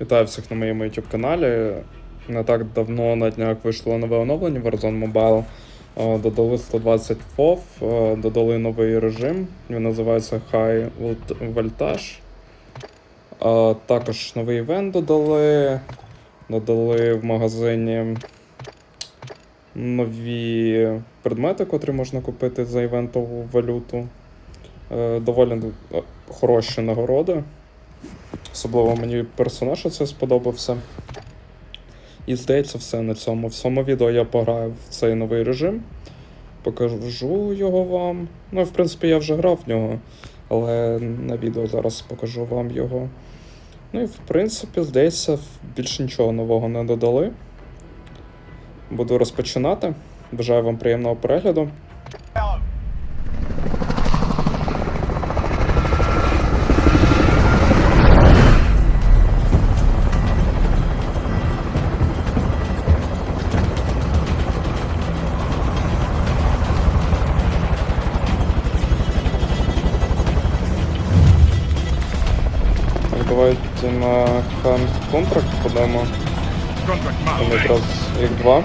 Вітаю всіх на моєму YouTube каналі. Не так давно на днях вийшло нове оновлення Warzone Mobile. Е, Додали 120 FOV, е, додали новий режим. Він називається High Voltage. Е, Також новий івент додали. Додали в магазині нові предмети, котрі можна купити за івентову валюту. Доволі хороші нагороди. Особливо мені персонаж це сподобався. І здається, все на цьому. В цьому відео я пограю в цей новий режим. Покажу його вам. Ну, в принципі, я вже грав в нього, але на відео зараз покажу вам його. Ну і в принципі, здається, більше нічого нового не додали. Буду розпочинати. Бажаю вам приємного перегляду. На хан контракт подамо. Там якраз їх два.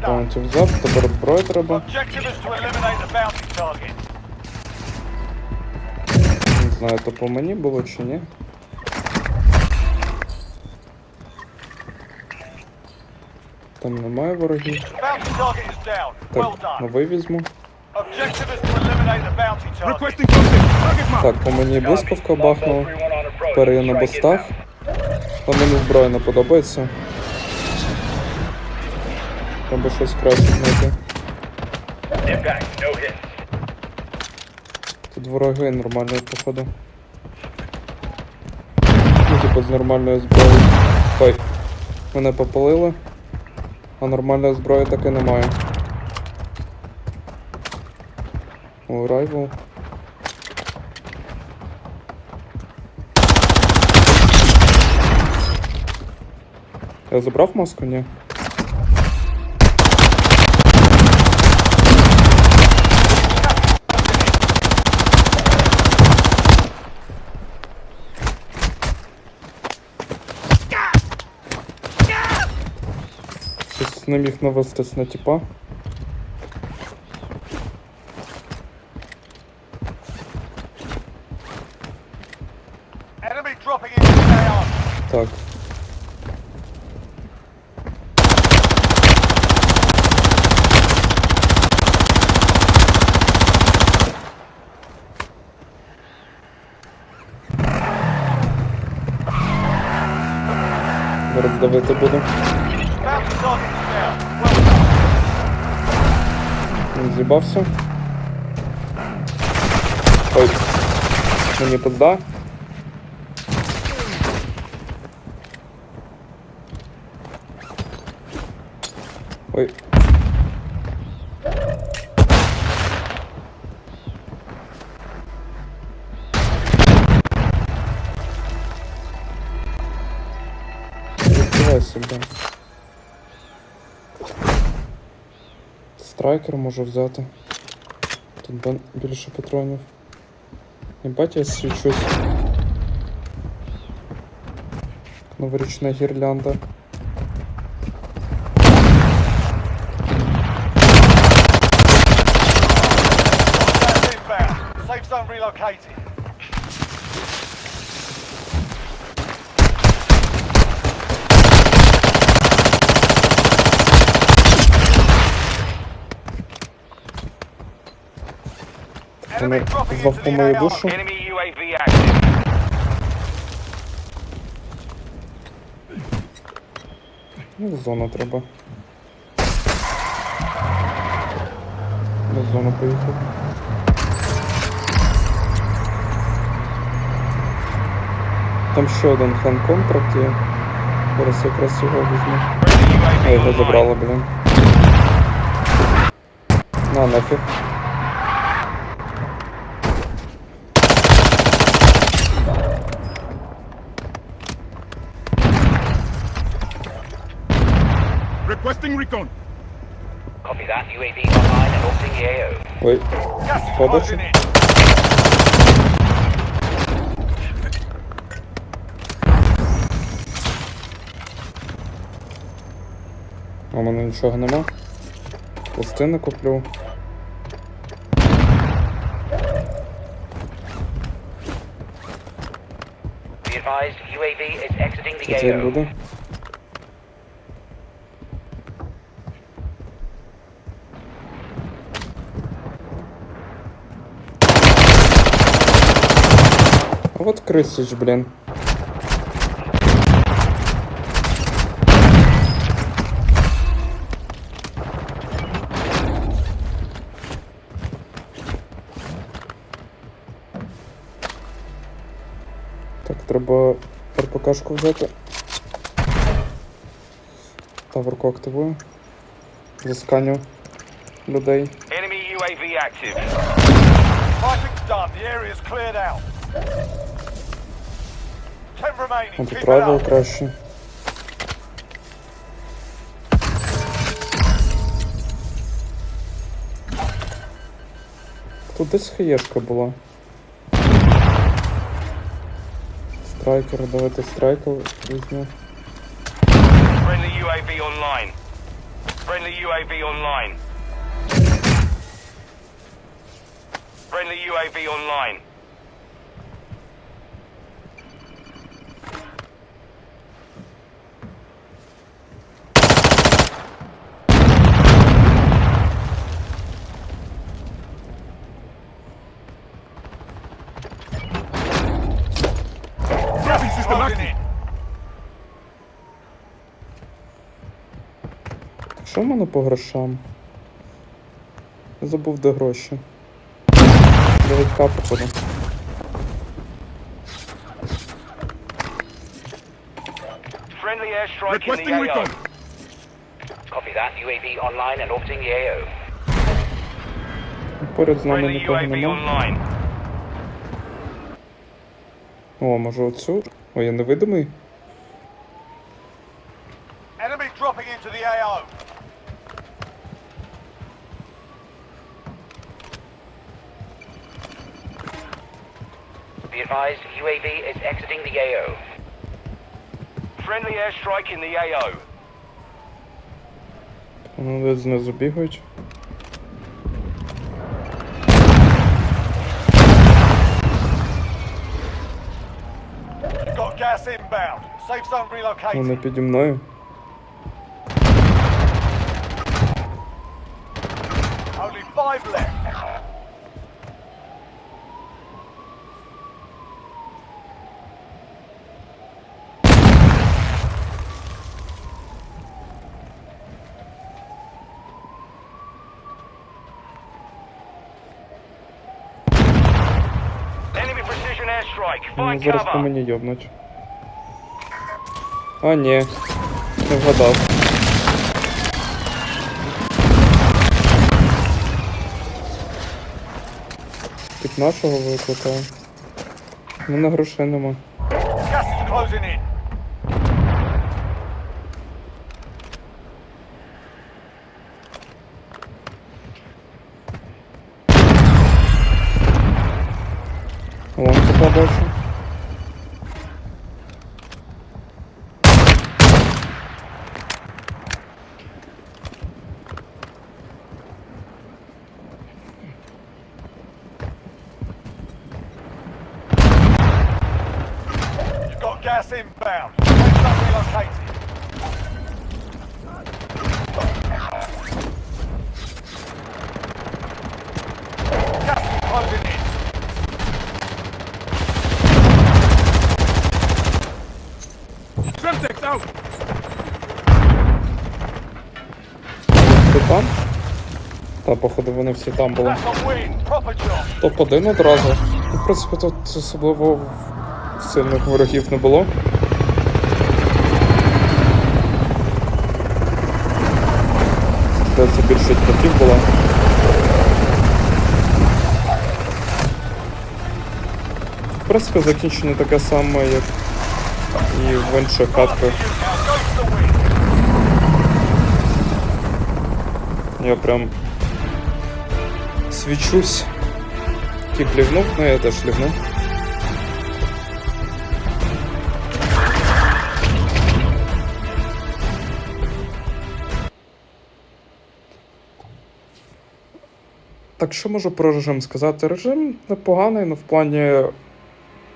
Таунті взяв, тепер зброю треба. Не знаю, то по мені було чи ні. Там немає ворогів. Так, новий візьму. Target mark. Так, по мені блискавка бахнула. Тепер я на бустах. А мені зброя не подобається. Треба щось краще знайти. Тут вороги нормальні, походу. Ну, типу, з нормальною зброєю. Ой, мене попалили. А нормальної зброї таки немає. О, райвел. Я забрав маску? Ні. Щось не міг навестись на тіпа. Так. Зараз давити буду. Done. Він з'їбався. Ой. Мені пизда. Ой. Відкривай себе. Страйкер можу взяти. Тут більше патронів. Єбать, я свічусь. Новорічна гірлянда. Safe zone relocated. По the мою душу. Ну, в зону треба. На зону поїхав. Там ще один хан контракт є. Зараз якраз його візьму. А його забрали, блін. На, нафіг. Requesting recon. Copy that. UAV online and orbiting the AO. Ой, in. а мене нічого нема. Пластини куплю. Be advised, UAV is exiting the Це AO. А от крисич, блін. Так, треба РПКшку взяти. Таверку активую. Засканю людей. Enemy UAV active. Fighting's done. The area's cleared out. От правило краще. Тут десь хаєшка була. Страйкер, давайте страйкер візьму. Friendly UAV online. Friendly UAV online. Friendly UAV online. Tracking system Closing active. in. Що в мене по грошам? Забув де гроші. 9к походу. Friendly airstrike in the Requesting AO. recon. Copy that. UAV online and orbiting the AO. Поряд з нами Friendly нікого UAV нема. online. О, може оцю? Ой, я невидимий? Enemy dropping into the AO. advised, UAV is exiting the AO. Friendly airstrike in the AO. Вони десь знизу бігають. You've got gas inbound. Safe zone relocated. Вони піді мною. Only five left. Find зараз по мені йобнуть. А, ні. Не вгадав. Під нашого викликає. У мене грошей нема. Gas is closing in. Вон це побачу. You've got gas inbound. Safe zone relocated. Gas is closing in. Semtex out. Ти там? Та, походу, вони всі там були. That's a win. Proper job. Топ-1 одразу. Ну, в принципі, тут особливо сильних ворогів не було. Де це більше ботів було. В принципі, закінчення таке саме, як і в інших катках. Now go for the win. Я прям свічусь. Кіп лівнув, ну я теж лівнув. Так що можу про режим сказати? Режим непоганий, ну в плані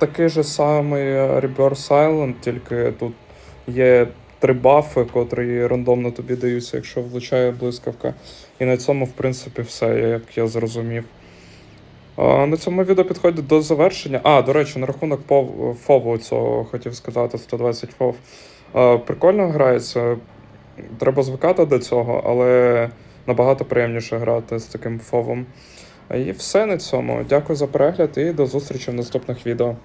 такий же самий Reverse Island, тільки тут є три бафи, котрі рандомно тобі даються, якщо влучає блискавка. І на цьому, в принципі, все, як я зрозумів. На цьому відео підходить до завершення. А, до речі, на рахунок фову цього хотів сказати 120 фов. Прикольно грається. Треба звикати до цього, але набагато приємніше грати з таким фовом. І все на цьому. Дякую за перегляд і до зустрічі в наступних відео.